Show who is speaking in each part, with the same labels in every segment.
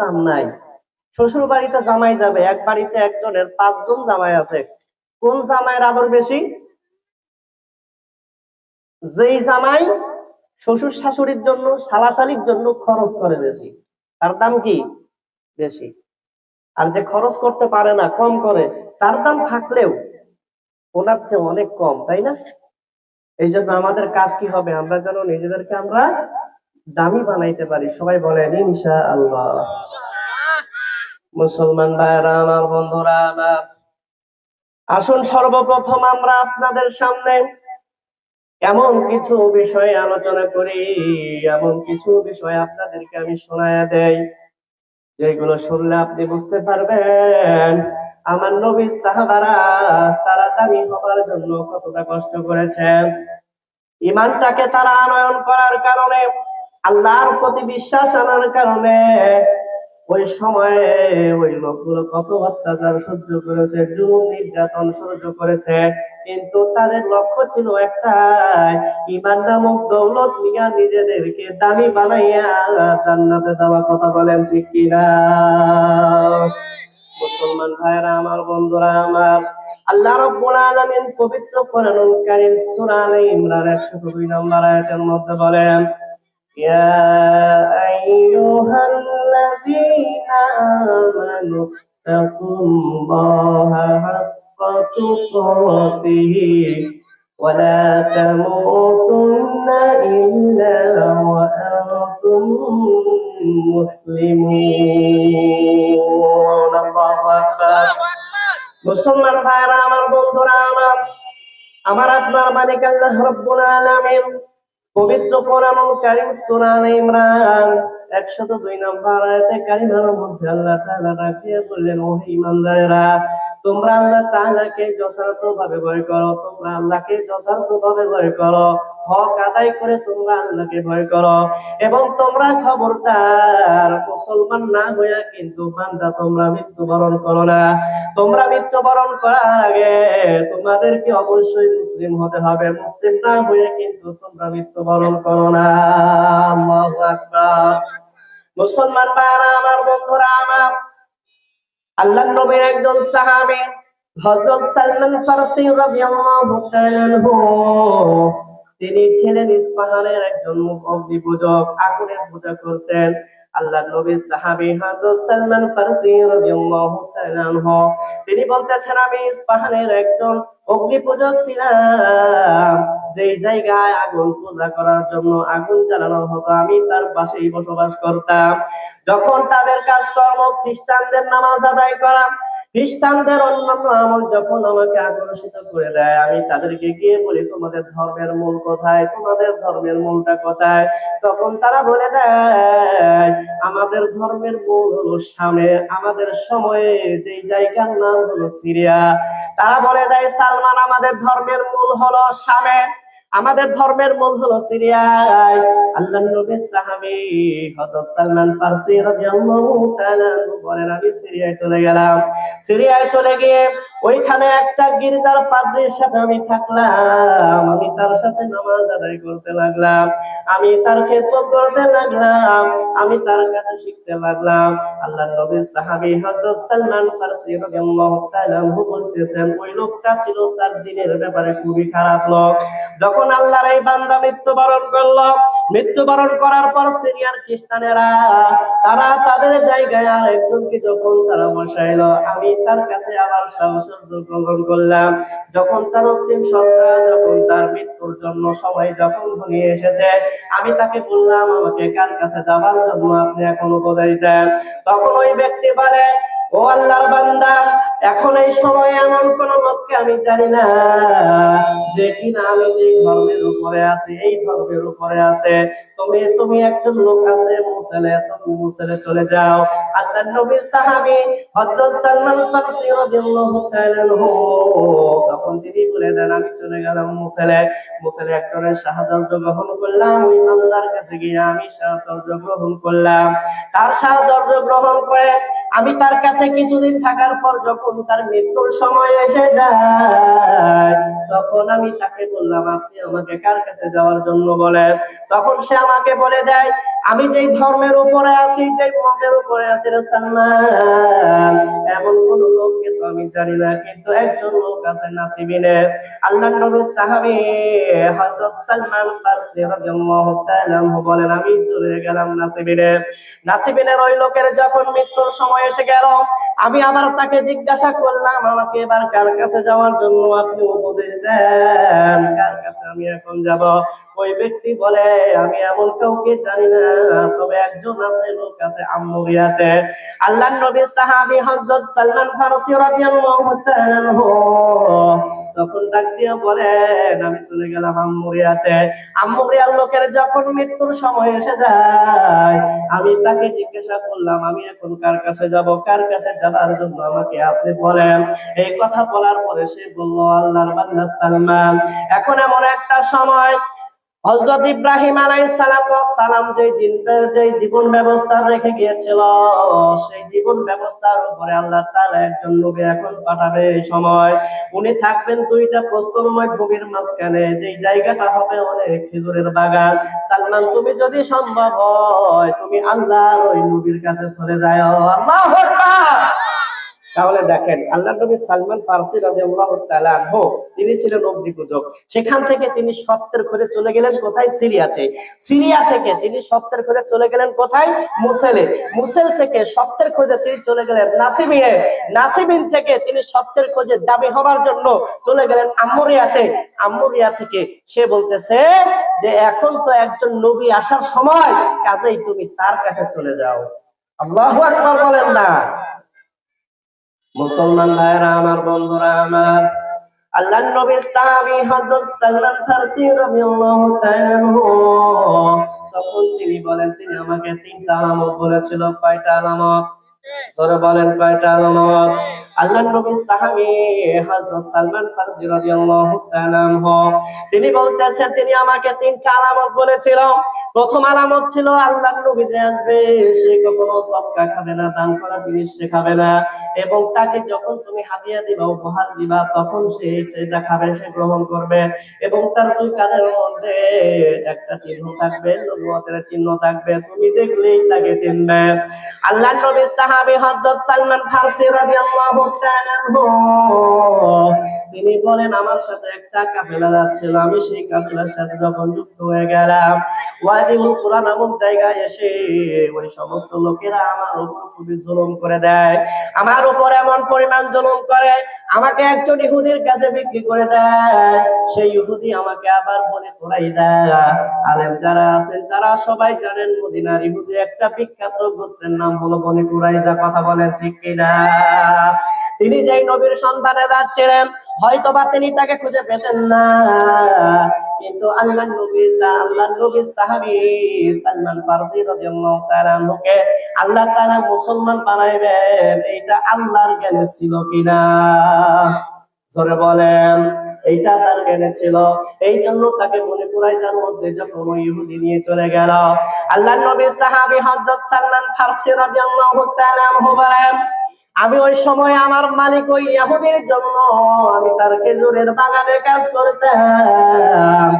Speaker 1: দাম নাই। শ্বশুর বাড়িতে জামাই যাবে, এক বাড়িতে একজনের পাঁচজন জামাই আছে। কোন জামাইয়ের আদর বেশি? যেই জামাই শ্বশুর শাশুড়ির জন্য শালাশালির জন্য খরচ করে বেশি। তার দাম কি? বেশি। আর যে খরচ করতে পারে না, কম করে, তার দাম থাকলেও ওনার চেয়ে অনেক কম, তাই না? এই জন্য আমাদের কাজ কি হবে? আমরা যেন নিজেদেরকে আমরা দামি বানাইতে পারি। সবাই বলেন ইনশা আল্লাহ মুসলমান ভাইরা আমার বন্ধুরা, আমার আসুন সর্বপ্রথম আমরা আপনাদের সামনে এমন কিছু বিষয়ে আলোচনা করি। এমন কিছু বিষয় আপনাদেরকে আমি শোনায়া দেই। যেগুলো শুনলে আপনি বুঝতে পারবেন। আমার নবী সাহাবারা তারা দামি হবার জন্য কতটা কষ্ট করেছেন। ইমানটাকে তারা আনয়ন করার কারণে আল্লাহর প্রতি বিশ্বাস আনার কারণে ওই সময়ে ওই লোকগুলো কত অত্যাচার সহ্য করেছে, জুলুম, নির্যাতন সহ্য করেছে। কিন্তু তাদের লক্ষ্য ছিল একটাই ইমান নামক দৌলত নিয়ে নিজেদেরকে দামি বানাইয়া জান্নাতে যাওয়া কথা বলেন, ঠিক কিনা? মুসলমান ভাইরা আমার বন্ধুরা, আমার আল্লাহ রাব্বুল আলামিন পবিত্র কোরআনুল কারীম সূরা আলে ইমরান 102 নম্বর আয়াতের মধ্যে বলেন ইয়া আইয়ুহাল্লাযীনা আমানু তাকুল্লাহা হাক্কা তুকাতিহি ولا تموتن إلا وأنتم مسلمون الله أكبر মুসলমান ভাইরা আমার বন্ধুরা আমার আমার আপনার মালিক আল্লাহ রব্বুল আলামিন পবিত্র কোরআনুল কারীম সূরা ইমরান 102 নম্বর আয়াতে কারিমার মধ্যে আল্লাহ তাআলা রাখিয়া বললেন ও হে ঈমানদারেরা তোমরা আল্লাহ তাআলাকে যথার্থভাবে ভয় করো, তোমরা আল্লাহকে যথার্থভাবে ভয় করো। হক আদায় করে তোমরা আল্লাহকে ভয় করো। এবং তোমরা খবরদার, মুসলমান না হইয়া কিন্তু বান্দা তোমরা মৃত্যুবরণ করো না। তোমরা মৃত্যুবরণ করার আগে তোমাদেরকে অবশ্যই মুসলিম হতে হবে। মুসলিম না হয়ে কিন্তু তোমরা মৃত্যুবরণ করো না। আল্লাহু আকবার। মুসলমান ভাইরা আমার বন্ধুরা, আমার আল্লাহ নবীর একজন সাহাবী হযরত সালমান ফারসি রাদিয়াল্লাহু তাআলা তিনি ছিলেন ইস্পাহানের একজন অগ্নি পূজক আগুনের পূজা করতেন। আল্লাহ নবী সাহাবী হযরত সালমান ফারসি রাদিয়াল্লাহু তাআলা আনহু, তিনি বলতেছেন, আমি ইস্পাহানের একজন অগ্নি পূজক ছিলাম। যেই জায়গায় আগুন পূজা করার জন্য আগুন জ্বালানো হতো, আমি তার পাশেই বসবাস করতাম। যখন তাদের কাজকর্ম খ্রিস্টানদের নামাজ আদায় করা খ্রিস্টানদের অন্যান্য আমল যখন আমাকে আকর্ষিত করে দেয়, আমি তাদেরকে গিয়ে বলি, তোমাদের ধর্মের মূল কোথায়? তোমাদের ধর্মের মূলটা কোথায়? তখন তারা বলে দেয়, আমাদের ধর্মের মূল হলো সামনে, আমাদের সময়ে যেই জায়গার নাম হলো সিরিয়া। তারা বলে দেয়, সালমান, আমাদের ধর্মের মূল হলো সামে আমাদের ধর্মের মূল হলো সিরিয়ায়। আল্লাহ নবী সাহাবী হযরত সালমান ফারসি রাদিয়াল্লাহু তাআলা বলেন, আমি সিরিয়ায় চলে গেলাম। সিরিয়ায় চলে গিয়ে ওইখানে একটা গির্জার পাদ্রীর সাথে আমি থাকলাম। আমি তার সাথে নামাজ আদায় করতে লাগলাম। আমি তার খেদমত করতে লাগলাম। আমি তার কাছে শিখতে লাগলাম। আল্লাহ নবী সাহাবী হযরত সালমান ফারসি রাদিয়াল্লাহু তাআলা বলতেছেন, ওই লোকটা ছিল তার দিনের ব্যাপারে খুবই খারাপ লোক। যখন আল্লাহর এই বান্দা মৃত্যুবরণ করল, মৃত্যুবরণ করার পর সিরিয়ার খ্রিস্টানেরা, তারা তাদের জায়গায় আর একজনকে যখন তারা বসাইলো, আমি তার কাছে আবার সাহসর্য গ্রহণ করলাম। যখন তার অন্তিম সন্ধ্যা যখন তার মৃত্যুর জন্য সময় যখন ঘনিয়ে এসেছে, আমি তাকে বললাম, আমাকে কার কাছে যাবার জন্য আপনি এখন উপদেশ দেন? তখন ওই ব্যক্তি বলে ও আল্লাহর বান্দা, এখন এই সময় এমন কোন লোককে আমি জানি না যে কিনা আমি যে ধর্মের উপরে আছি, এই ধর্মের উপরে আছে। তুমি তুমি একজন লোক আছে, মুসলে, তুমি মুসলে চলে যাও। আল্লাহ নবী সাহাবী হযরত সালমান ফারসি রাদিয়াল্লাহু তাআলা তখন তিনি বলে দেন, আমি চলে গেলাম মুসলে। মুসলে একজনের সাহায্য গ্রহণ করলাম, ওই বান্দার কাছে গিয়ে আমি সাহায্য গ্রহণ করলাম। তার সাহায্য গ্রহণ করে আমি তার কাছে কিছুদিন থাকার পর যখন তার মৃত্যুর সময় এসে যায়, তখন আমি তাকে বললাম, আপনি আমাকে কার কাছে যাওয়ার জন্য বলেন? তখন সে আমাকে বলে দেয় আমি যেই ধর্মের উপরে আছি যে মতের উপরে আছি রে সালমান, এমন কোন লোককে তো আমি জানি না, কিন্তু একজন লোক আছে নাসিবিনে আল্লাহ নবী সাহাবী, হযরত সালমান ফারসি রাদিয়াল্লাহু তাআলা বলেন, আমি চলে গেলাম নাসিবিনে নাসিবিনের ওই লোকের যখন মৃত্যুর সময় এসে গেল আমি আবার তাকে জিজ্ঞাসা করলাম, আমাকে এবার কার কাছে যাওয়ার জন্য আপনি উপদেশ দেন? কার কাছে আমি এখন যাব? ওই ব্যক্তি বলে, আমি এমন কাউকে জানি না, তবে একজন আছে লোক আছে আম্মুরিয়াতে আল্লাহর নবী সাহাবী হযরত সালমান ফারসি রাদিয়াল্লাহু তাআলা তখন ডাক দিয়ে বলেন, আমি চলে গেলাম আম্মুরিয়াতে আম্মুরিয়ার লোকের যখন মৃত্যুর সময় এসে যায়, আমি তাকে জিজ্ঞাসা করলাম, আমি এখন কার কাছে যাব? কার কাছে যাবার জন্য আমাকে আপনি বলেন। এই কথা বলার পরে সে বলল, আল্লাহর বান্দা সালমান, এখন এমন একটা সময়, হযরত ইব্রাহিম যে যে জীবন ব্যবস্থা রেখে গিয়েছিল, সেই জীবন ব্যবস্থার উপরে আল্লাহ একজন নবী এখন পাঠাবে এই সময়। উনি থাকবেন দুইটা প্রস্তরময় ভূমির মাঝখানে, যেই জায়গাটা হবে অনেক খেজুরের বাগান। সালমান, তুমি যদি সম্ভব হয়, তুমি আল্লাহর ওই নবীর কাছে চলে যায় আল্লাহু তাহলে দেখেন আল্লাহ নবী সালমান ফারসি রাদিয়াল্লাহু তাআলা তিনি ছিলেন অগ্নি পূজক সেখান থেকে তিনি সত্যের করে চলে গেলেন কোথায়? সিরিয়াতে। সিরিয়া থেকে তিনি সত্যের করে চলে গেলেন কোথায়? মুসেলে। মুসেল থেকে সত্যের খোঁজে তিনি চলে গেলেন নাসিবিনে নাসিবিন থেকে তিনি সত্যের খোঁজে দাবি হবার জন্য চলে গেলেন আম্মুরিয়াতে। আম্মুরিয়া থেকে সে বলতেছে যে, এখন তো একজন নবী আসার সময়, কাজেই তুমি তার কাছে চলে যাও। আল্লাহু আকবার বলেন না। মুসলমান ভাইরা, আমার বন্ধুরা, আমার আল্লাহ নবী সাহাবী হযরত সালমান ফারসি রাদিয়াল্লাহু তাআলা তখন তিনি বলেন, তিনি আমাকে তিনটা আলামত বলেছিল, কয়টা আলামত? সরে বলেন, কয়টা আলামত? আল্লাহ নবী সাহাবী হযরত সালমান ফারসি রাদিয়াল্লাহু তাআলা তিনি বলতেছেন, তিনি আমাকে তিনটা আলামত বলেছিল। প্রথম আলামত ছিল আল্লাহ নবী যে আসবে, সে কখনো সদকা খাবে না, দান করা জিনিস সে খাবে না। এবং তাকে যখন তুমি হাদিয়া দিবা, উপহার দিবা, তখন সে সেটা খাবে সে গ্রহণ করবে। এবং তার দুই কানের মধ্যে একটা চিহ্ন থাকবে নবুয়তের চিহ্ন থাকবে। তুমি দেখলেই তাকে চিনবে। আল্লাহ নবী সাহাবী হযরত সালমান ফারসি রাদিয়াল্লাহু তাআলা তিনি বলেন, আমার সাথে একটা কাফেলা যাচ্ছিল, আমি সেই কাফেলার সাথে যখন যুক্ত হয়ে গেলাম। ওয়াদিউল কুরআন নামক জায়গায় এসে ওই সমস্ত লোকেরা আমার উপর খুবই জুলুম করে দেয়। আমার উপর এমন পরিমাণ জুলুম করে আমাকে একজন ইহুদির কাছে বিক্রি করে দেয়। সেই ইহুদি আমাকে আবার বলে তোরাই দেয়। আলেম যারা আছেন, তারা সবাই জানেন মদিনার ইহুদি একটা বিখ্যাত গোত্রের নাম হলো বনি কুরাইজা। কথা বলেন ঠিক কিনা? তিনি যেই নবীর সন্ধানে যাচ্ছিলেন, হয়তোবা তিনি তাকে খুঁজে পেতেন না। কিন্তু আল্লাহ নবীর আল্লাহ নবীর সাহাবী সালমান ফারসি রাদিয়াল্লাহু তাআলা আনহুকে আল্লাহ তাআলা মুসলমান বানাইবেন। এইটা আল্লাহর জ্ঞানে ছিল কিনা? জোরে বলেন, এইটা তার জ্ঞানে ছিল। এই জন্য তাকে মনে করাই তার মধ্যে যখন ইহুদি নিয়ে চলে গেল, আল্লাহ নবী সাহাবি হযরত সালমান ফারসি রাদিয়াল্লাহু তাআলা আনহু বলেন, আমি ওই সময় আমার মালিক ওই ইহুদির জন্য আমি তার খেজুরের বাগানে কাজ করতাম।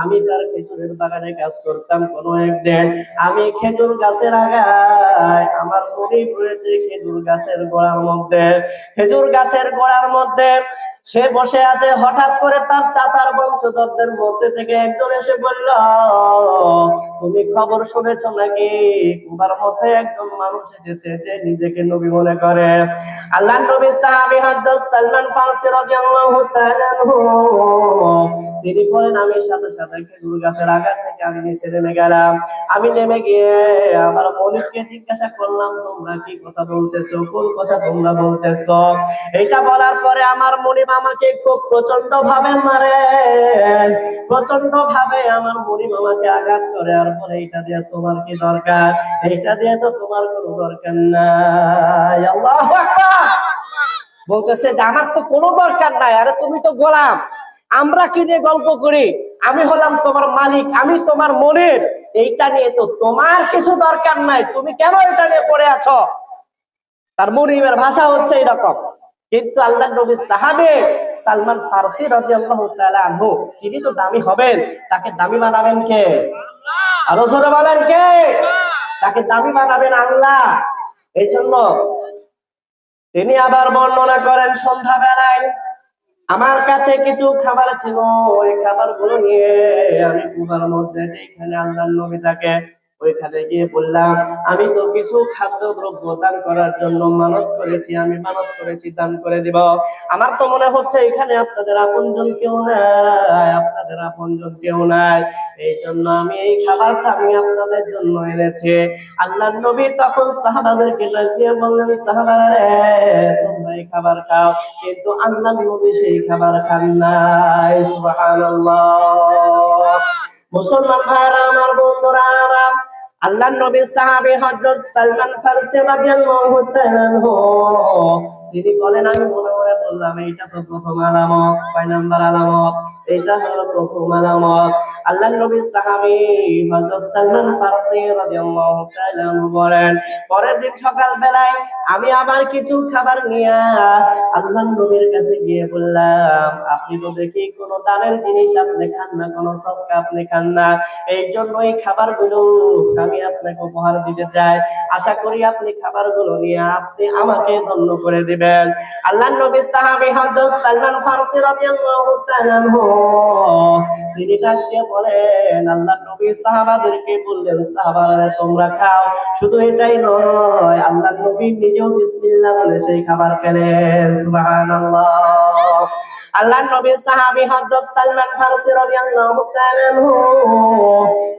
Speaker 1: আমি তার খেজুরের বাগানে কাজ করতাম কোন একদিন। আমি খেজুর গাছের আগায়, আমার মনিব রয়েছে খেজুর গাছের গোড়ার মধ্যে। খেজুর গাছের গোড়ার মধ্যে সে বসে আছে, হঠাৎ করে তার চাচার বংশধরদের মধ্যে থেকে একজন এসে বলল, তুমি খবর শুনেছ নাকি? কুবার মধ্যে একজন মানুষ এসেছে যে নিজেকে নবী মনে করে। আল্লাহ নবী সাহাবী হযরত সালমান ফারসি রাদিয়াল্লাহু তাআলা তিনি বলেন, আমি সাথে সাথে খেজুর গাছের আগা থেকে আমি নিচে নেমে গেলাম। আমি নেমে গিয়ে আমার মনিককে জিজ্ঞাসা করলাম, তোমরা কি কথা বলতেছো? কোন কথা তোমরা বলতেছো? এটা বলার পরে আমার মনিব আমাকে খুব প্রচণ্ড ভাবে মারে। প্রচণ্ড ভাবে আমার মনিব আমাকে আঘাত করে আর পরে এটা দিয়ে তোমার কি দরকার? এইটা দিয়ে তো তোমার কোনো দরকার নাই। বলতেছে যে, আমার তো কোনো দরকার নাই, আরে তুমি তো গোলাম। আমরা কি নিয়ে গল্প করি? আমি হলাম তোমার মালিক, আমি তোমার মনের এইটা নিয়ে তো তোমার কিছু দরকার নাই। তুমি কেন এটা নিয়ে পড়ে আছো? তার মনিবের ভাষা হচ্ছে এরকম। কিন্তু আল্লাহ নবী সাহাবে সালমান ফারসি তাআলা আনহু, তিনি তো দামি হবেন। তাকে দামি বানাবেন কে? আরও জোরে বলেন কে? তাকে দামি বানাবেন আল্লাহ। এই জন্য তিনি আবার বর্ণনা করেন সন্ধ্যা বেলায় আমার কাছে কিছু খাবার ছিল, ওই খাবারগুলো নিয়ে আমি কুবার মধ্যে যেখানে আল্লাহ নবী থাকে ওইখানে গিয়ে বললাম, আমি তো কিছু খাদ্য দ্রব্য দান করার জন্য মানত করেছি, আমি মানত করেছি, দান করে দিব। আমার তো মনে হচ্ছে এখানে আপনাদের আপনজন কেউ নাই, আপনাদের আপনজন কেউ নাই। এই জন্য আমি এই খাবারটা আমি আপনাদের জন্য এনেছি। আল্লাহ নবী তখন সাহাবাদেরকে লাগিয়ে বললেন, সাহাবারা রে, তোমরা এই খাবার খাও। কিন্তু আল্লাহ নবী সেই খাবার খান নাই, সুবহানাল্লাহ। মুসলমান ভাইরা, আমার বন্ধুরা, আমার আল্লাহ নবী সাহাবী হযরত সালমান ফারসি রাদিয়াল্লাহু তাআলা তিনি বলেন, আমি মনে মনে বললাম এটা তো প্রথম আলামত, কয় নাম্বার আলামত? এটা হলো প্রথম আলামত। আল্লাহ নবী সাহাবী হযরত সালমান ফারসি রাদিয়াল্লাহু তাআলা বলেন, পরের দিন সকাল বেলায় আমি আবার কিছু খাবার নিয়ে আল্লাহ নবীর কাছে গিয়ে বললাম, আপনি তো দেখি কোনো দানের জিনিস আপনি খান না, কোনো সদকা আপনি খান না। এই জন্য এই খাবারগুলো আমি আপনাকে উপহার দিতে চাই। আশা করি আপনি খাবারগুলো নিয়ে আপনি আমাকে ধন্য করে দিবেন। আল্লাহ নবী সাহাবী হযরত সালমান ফারসি রাদিয়াল্লাহু তাআলা তিনি ডাকতে বলেন, আল্লাহ নবী সাহাবাদেরকে বললেন, সাহাবারা, তোমরা খাও। শুধু এটাই নয়, আল্লাহ নবী নিজেও বিসমিল্লাহ বলে সেই খাবার খেলেন। সুবহানাল্লাহ। আল্লাহ নবী সাহাবী হযরত সালমান ফারসি রাদিয়াল্লাহু তাআলা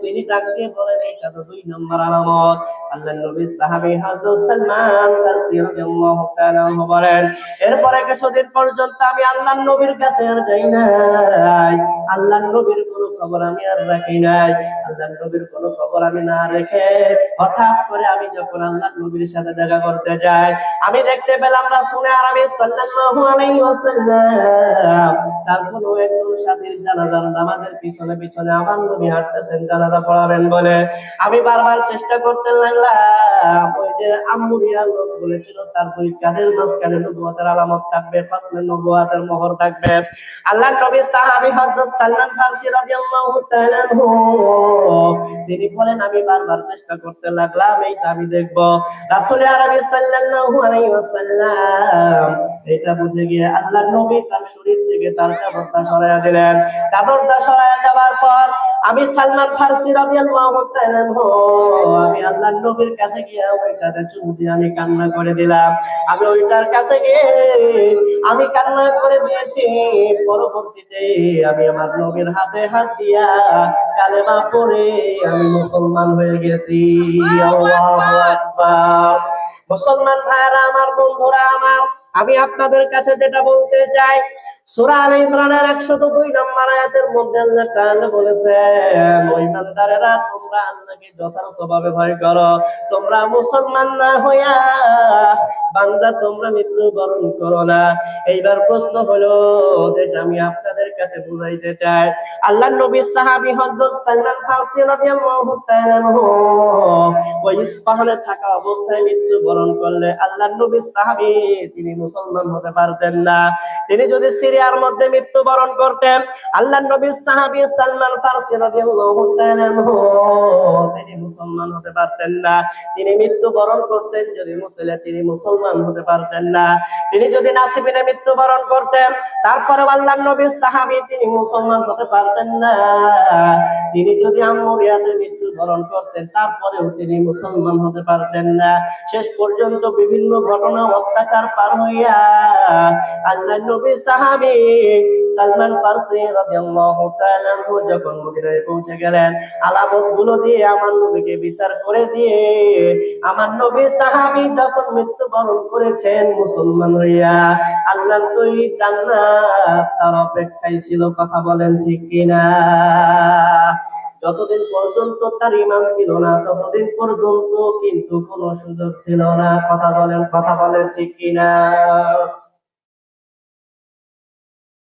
Speaker 1: তিনি ডাকতে বলেন, এটা তো দুই নম্বর আলামত। আল্লাহ নবী সাহাবী হযরত সালমান ফারসি রাদিয়াল্লাহু তাআলা বলেন, এরপরে কিছুদিন পর্যন্ত আমি আল্লাহ নবীর কাছে আর যাই নাই। আল্লাহ নবীর কোনো খবর আমি আর রাখি নাই। আল্লাহ নবীর কোনো খবর আমি না রেখে হঠাৎ করে আমি যখন আল্লাহ নবীর সাথে দেখা করতে যাই, আমি দেখতে পেলাম রাসূলে আরবি সাল্লাল্লাহু আলাইহি ওয়াসাল্লাম তার কোনো একজন সাথীর জানাজার নামাজের পিছনে পিছনে আমার নবী হাঁটতেছেন, জানাজা পড়াবেন বলে। আমি বারবার চেষ্টা করতে লাগলাম, ওই যে আম্মুরিয়া লোক বলেছিল, তার দুই কাঁধের মাঝখানে নবুয়াতের আলামত থাকবে ফাতমে নবুয়াতের মোহর থাকবে। আল্লাহ নবী সাহাবী হযরত সালমান ফারসি রাদিয়াল্লাহু তাআলা তিনি বলেন, আমি বারবার চেষ্টা করতে লাগলাম আমি দেখব। রাসূল আরবি সাল্লাল্লাহু আলাইহি ওয়াসাল্লাম এটা বুঝে গিয়ে আল্লাহ নবী তার শরীর থেকে তার চাদরটা সরাইয়া দিলেন। চাদরটা সরাইয়া দেওয়ার পর আমি সালমান ফারসি রাদিয়াল্লাহু তাআলা আমি আল্লাহ নবীর কাছে গিয়ে ওইটাতে চুমু দিয়ে আমি কান্না করে দিলাম। আমি ওইটার কাছে গিয়ে, আমি কান্না করে দিয়েছি। পরবর্তীতে আমি আমার নবীর হাতে হাত দিয়া কালেমা পড়ে আমি মুসলমান হয়ে গেছি। মুসলমান ভাইরা আমার বন্ধুরা, আমার, আমি আপনাদের কাছে যেটা বলতে চাই সূরা আলে ইমরানের 102 নম্বর আয়াতের মধ্যে আল্লাহ তাআলা বলেছেন ও ইমানদারেরা তোমরা আল্লাহকে ভয় করো। তোমরা মুসলমান না হইয়া বান্দা তোমরা মৃত্যুবরণ করো না। এইবার প্রশ্ন হলো, যেটা আমি আপনাদের কাছে বুঝাইতে চাই আল্লাহ নবী সাহাবী হযরত সালমান ফারসি রাদিয়াল্লাহু তাআলা ওই ইস্পাহানে থাকা অবস্থায় মৃত্যুবরণ করলে আল্লাহ নবী সাহাবী তিনি মুসলমান হতে পারতেন না। তিনি যদি সিরিয়ার মধ্যে মৃত্যুবরণ করতেন। আল্লাহ নবী সাহাবি সালমান ফারসি রাদিয়াল্লাহু তাআলা তিনি মুসলমান হতে পারতেন না। তিনি মৃত্যুবরণ করতেন যদি মুসলে তিনি মুসলমান হতে পারতেন না। তিনি যদি নাসিবিনে মৃত্যুবরণ করতেন তারপরে আল্লাহ নবী সাহাবী তিনি মুসলমান হতে পারতেন না। তিনি যদি আম্মুরিয়াতে মৃত্যুবরণ করতেন, তারপরেও তিনি মুসলমান হতে পারতেন না। শেষ পর্যন্ত বিভিন্ন ঘটনা অত্যাচার পার হইয়া আল্লাহ নবী সাহাবী সালমান ফারসি রাদিয়াল্লাহু তাআলা যখন মদিনায় পৌঁছে গেলেন আলামতগুলো দিয়ে আমার নবীকে বিচার করে দিয়ে, আমার নবী সাহাবী যখন মৃত্যুবরণ করেছেন মুসলমান হইয়া, আল্লাহর তৈরি জান্নাত তার অপেক্ষায় ছিল, কথা বলেন ঠিক কিনা? যতদিন পর্যন্ত তার ইমান ছিল না, ততদিন পর্যন্ত কিন্তু কোনো সুযোগ ছিল না, কথা বলেন কথা বলেন ঠিক কিনা?